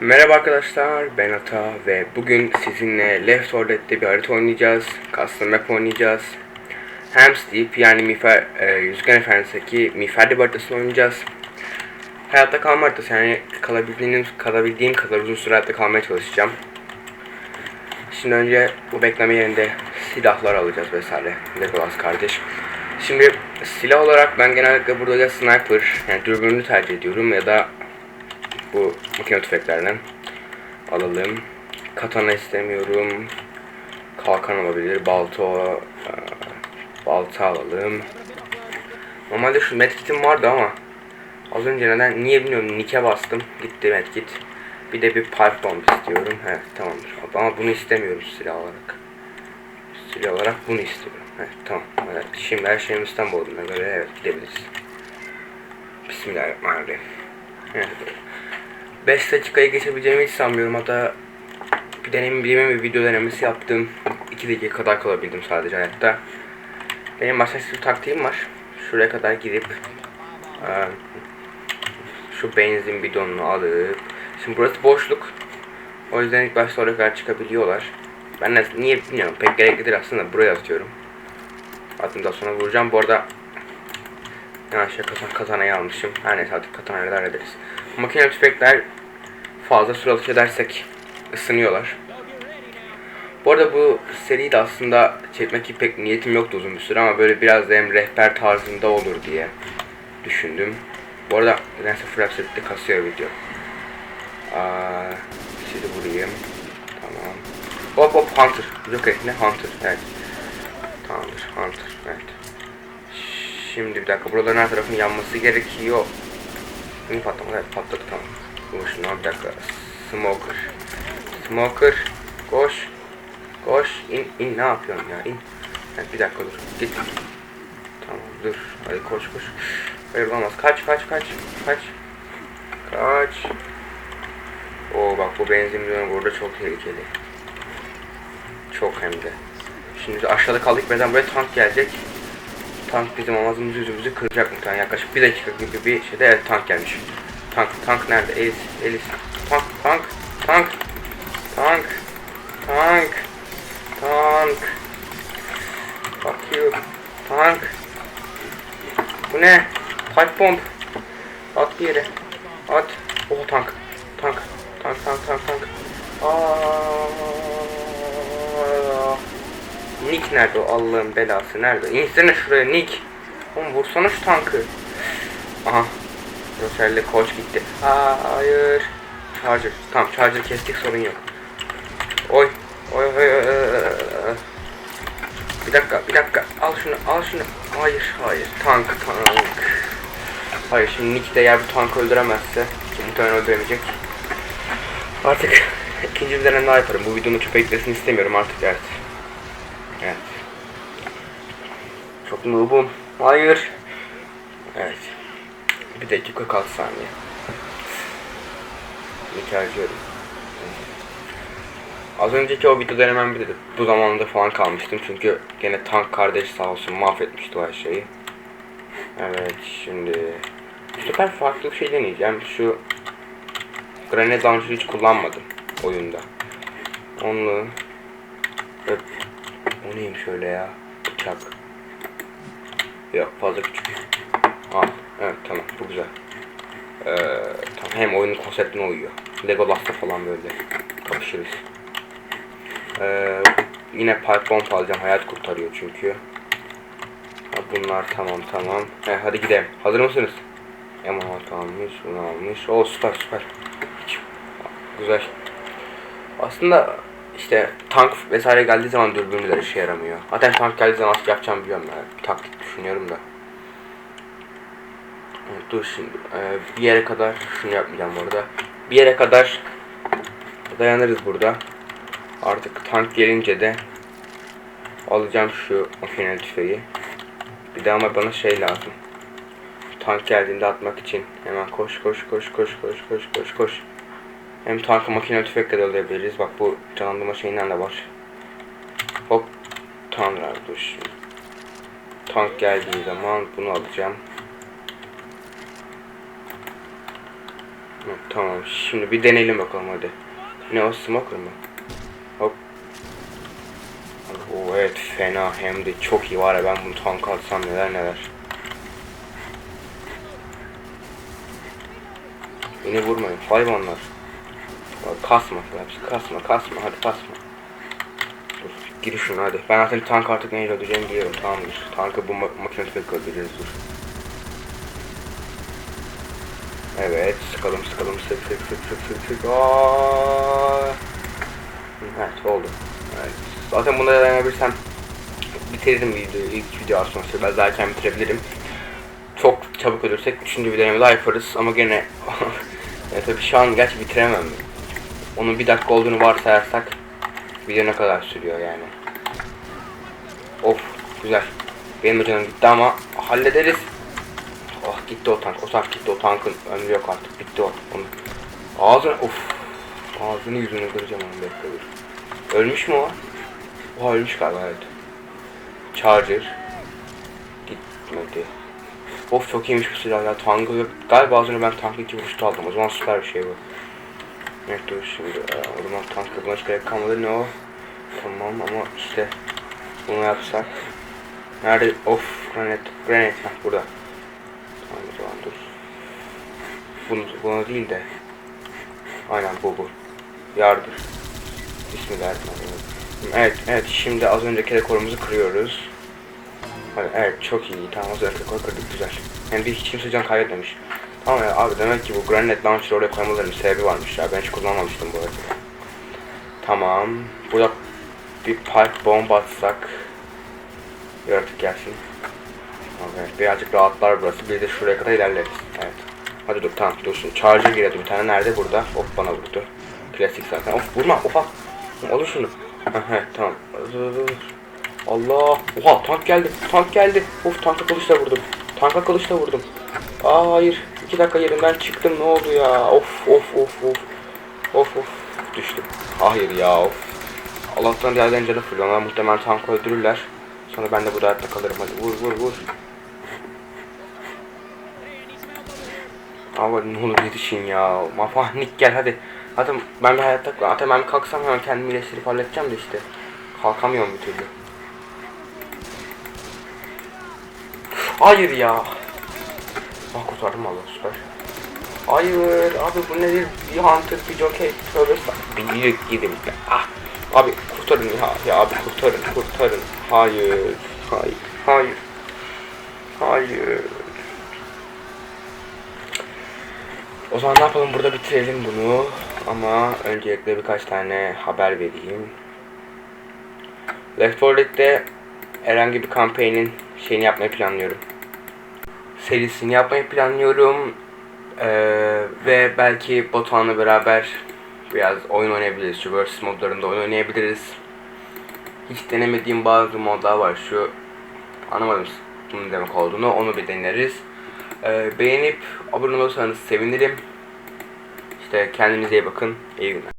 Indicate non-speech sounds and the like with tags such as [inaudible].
Merhaba arkadaşlar ben Ata ve bugün sizinle Left 4 Dead'de bir harita oynayacağız. Custom map oynayacağız. Deep yani Mifer, e, Yüzgen Efendisi'ndeki Miferdi haritasını oynayacağız. Hayatta kalma haritası yani kalabildiğim, kalabildiğim kadar uzun süre hayatta kalmaya çalışacağım. Şimdi önce bu bekleme yerinde silahlar alacağız vesaire. Legolas kardeş. Şimdi silah olarak ben genellikle burada ya sniper yani dürbünlü tercih ediyorum ya da bu makine tüfeklerden alalım. Katana istemiyorum. Kalkan olabilir. Balto e, balta alalım. Normalde şu medkit'im vardı ama az önce neden niye bilmiyorum Nick'e bastım. Gitti medkit. Bir de bir pipe bomb istiyorum. Evet tamamdır. Ama bunu istemiyorum silah olarak. Silah olarak bunu istiyorum. Evet tamam. Evet, şimdi her olduğuna göre evet gidebiliriz. Bismillahirrahmanirrahim. Evet. 5 dakikayı geçebileceğimi hiç sanmıyorum. Hatta bir deneyim bilmem bir video denemesi yaptım. 2 dakika kadar kalabildim sadece hayatta. Benim başka bir taktiğim var. Şuraya kadar gidip eee, şu benzin bidonunu alıp şimdi burası boşluk. O yüzden ilk başta oraya kadar çıkabiliyorlar. Ben de niye bilmiyorum pek gereklidir aslında buraya atıyorum. Attım daha sonra vuracağım. Bu arada Yanlışlıkla katan, katanayı almışım. Her neyse artık katanayla hallederiz. Makine tüfekler fazla süre alış edersek ısınıyorlar. Bu arada bu seriyi de aslında çekmek pek niyetim yoktu uzun bir süre ama böyle biraz da hem rehber tarzında olur diye düşündüm. Bu arada nedense Frapset'te kasıyor video. Aa, sizi vurayım. Tamam. Hop hop Hunter. Yok ne Hunter. Evet. Tamamdır Hunter. Evet. Şimdi bir dakika buraların her tarafının yanması gerekiyor. Şimdi patlama evet patladı tamam. Bu şuna dakika. Smoker. Smoker. Koş. Koş. İn in ne yapıyorsun ya in. Evet, bir dakika dur. Git. Tamam dur. Hadi koş koş. Hayır olmaz. Kaç kaç kaç. Kaç. Kaç. Oo bak bu benzin bidonu burada çok tehlikeli. Çok hem de. Şimdi aşağıda kaldık. Birden buraya tank gelecek tank bizim ağzımızı yüzümüzü kıracak muhtemelen yaklaşık bir dakika gibi bir şeyde evet tank gelmiş. Tank tank nerede? Elis Elis tank tank tank tank tank tank fuck you tank bu ne? Pipe bomb at bir yere at oh tank tank tank tank tank tank Aa, Nick nerede o belası nerede? İnsene şuraya Nick. Oğlum vursana şu tankı. Aha. Roser'le koç gitti. Aa, hayır. Charger. Tamam Charger kestik sorun yok. Oy. Oy oy oy. Bir dakika bir dakika. Al şunu al şunu. Hayır hayır. Tank tank. Hayır şimdi Nick de eğer bu tankı öldüremezse ki muhtemelen öldüremeyecek. Artık [laughs] ikinci bir deneme daha yaparım. Bu videonun çok beklesin istemiyorum artık evet. Evet. Çok noobum. Hayır. Evet. Bir dakika kaç saniye. Nick harcıyorum. Az önceki o video denemem bir de bu zamanda falan kalmıştım çünkü gene tank kardeş sağ olsun mahvetmişti o her şeyi. Evet şimdi bu farklı bir şey deneyeceğim. Şu granate launcher'ı hiç kullanmadım oyunda. Onu Öp. O neymiş öyle ya? Bıçak. Yok fazla küçük. Al. Evet tamam bu güzel. Ee, tamam hem oyunun konseptine uyuyor. Legolas'ta falan böyle kapışırız. Ee, yine pipe bomb alacağım. Hayat kurtarıyor çünkü. Bunlar tamam tamam. He, hadi gidelim. Hazır mısınız? Emanet almış, bunu almış. O süper süper. Güzel. Aslında işte tank vesaire geldiği zaman dürbünler işe yaramıyor. Zaten tank geldiği zaman nasıl yapacağımı biliyorum ya. Bir taktik düşünüyorum da. Dur şimdi. Ee, bir yere kadar şunu yapmayacağım bu arada. Bir yere kadar dayanırız burada. Artık tank gelince de alacağım şu makine tüfeği. Bir de ama bana şey lazım. Tank geldiğinde atmak için hemen koş koş koş koş koş koş koş koş. Hem tankı makine tüfekle de alabiliriz. Bak bu canlandırma şeyinden de var. Hop. Tanrı dur şimdi. Tank geldiği zaman bunu alacağım. Evet, Tamam şimdi bir deneyelim bakalım hadi. Ne o smoker mı? Hop. O evet fena hem de çok iyi var ya ben bunu tank atsam neler neler. Beni vurmayın hayvanlar. Bak, Kasma hepsi kasma kasma hadi kasma. Dur gir şunu hadi. Ben zaten tank artık neyle ödeyeceğimi biliyorum tamamdır. Tankı bu ma makinesine ödeyeceğiz dur. Evet sıkalım sıkalım sık sık sık sık sık sık. Aa! Evet oldu. Evet. Zaten buna dayanabilirsem bitiririm videoyu ilk video sonrası ben zaten bitirebilirim. Çok çabuk ölürsek üçüncü bir deneme daha yaparız ama gene ya [laughs] tabii şu an gerçi bitiremem. Onun bir dakika olduğunu varsayarsak video ne kadar sürüyor yani. Of güzel. Benim canım gitti ama hallederiz. Gitti o tank. O tank gitti. O tankın ömrü yok artık. Bitti o. Onu. Ağzını of. Ağzını yüzünü kıracağım onu bekle. Ölmüş mü o? Oha ölmüş galiba evet. Charger. Gitmedi. Of çok iyiymiş bu silah ya. Tankı galiba az önce ben tankı iki vuruşta aldım. O zaman süper bir şey bu. Evet dur şimdi. Aa, o zaman buna hiç gerek kalmadı. Ne o? Tamam ama işte bunu yapsak. Nerede? Of granit. Granit. Heh, burada. Tamam o zaman dur. Bunu, bunu değil de. Aynen bu bu. Yardır. Bismillahirrahmanirrahim. Evet evet şimdi az önceki rekorumuzu kırıyoruz. Evet çok iyi. Tamam az önceki rekoru kırdık güzel. Hem de hiç kimse can kaybetmemiş. Tamam ya abi demek ki bu Granite Launcher'ı oraya koymalarının sebebi varmış ya. Ben hiç kullanmamıştım bu arada. Tamam. Burada bir pipe bomba atsak. Yaratık gelsin. Evet, birazcık rahatlar burası. Bir de şuraya kadar ilerleriz. Evet. Hadi dur tamam dursun. Charger girdi bir tane. Nerede? Burada. Of bana vurdu. Klasik zaten. Of vurma. Al. Alın şunu. Tamam. Allah. Oha tank geldi. Tank geldi. Of tanka kılıçla vurdum. Tanka kılıçla vurdum. Aa hayır. İki dakika yerimden çıktım. Ne oldu ya? Of of of of. Of of. Düştüm. Hayır ya of. Allah'tan diğerlerin canı fırlıyor. Onlar muhtemelen tankı öldürürler. Sonra ben de burada hayatta kalırım. Hadi vur vur vur. Abi ne olur yetişin ya. Mafahnik gel hadi. Hadi ben bir hayatta Zaten ben bir kalksam hemen kendimi iyileştirip halledeceğim de işte. Kalkamıyorum bir türlü. Hayır ya. Ah kurtardım valla süper. Hayır abi bu nedir? Bir hunter bir jockey tövbe. Bir gidin ya. Ah. Abi kurtarın ya. Ya abi kurtarın kurtarın. Hayır. Hayır. Hayır. Hayır. O zaman ne yapalım burada bitirelim bunu. Ama öncelikle birkaç tane haber vereyim. Left 4 Dead'de herhangi bir kampanyonun şeyini yapmayı planlıyorum. Serisini yapmayı planlıyorum. Ee, ve belki Batuhan'la beraber biraz oyun oynayabiliriz. Şu versus modlarında oyun oynayabiliriz. Hiç denemediğim bazı modlar var. Şu anlamadım bunun demek olduğunu. Onu bir deneriz. Ee, beğenip abone olursanız sevinirim. İşte kendinize iyi bakın. İyi günler.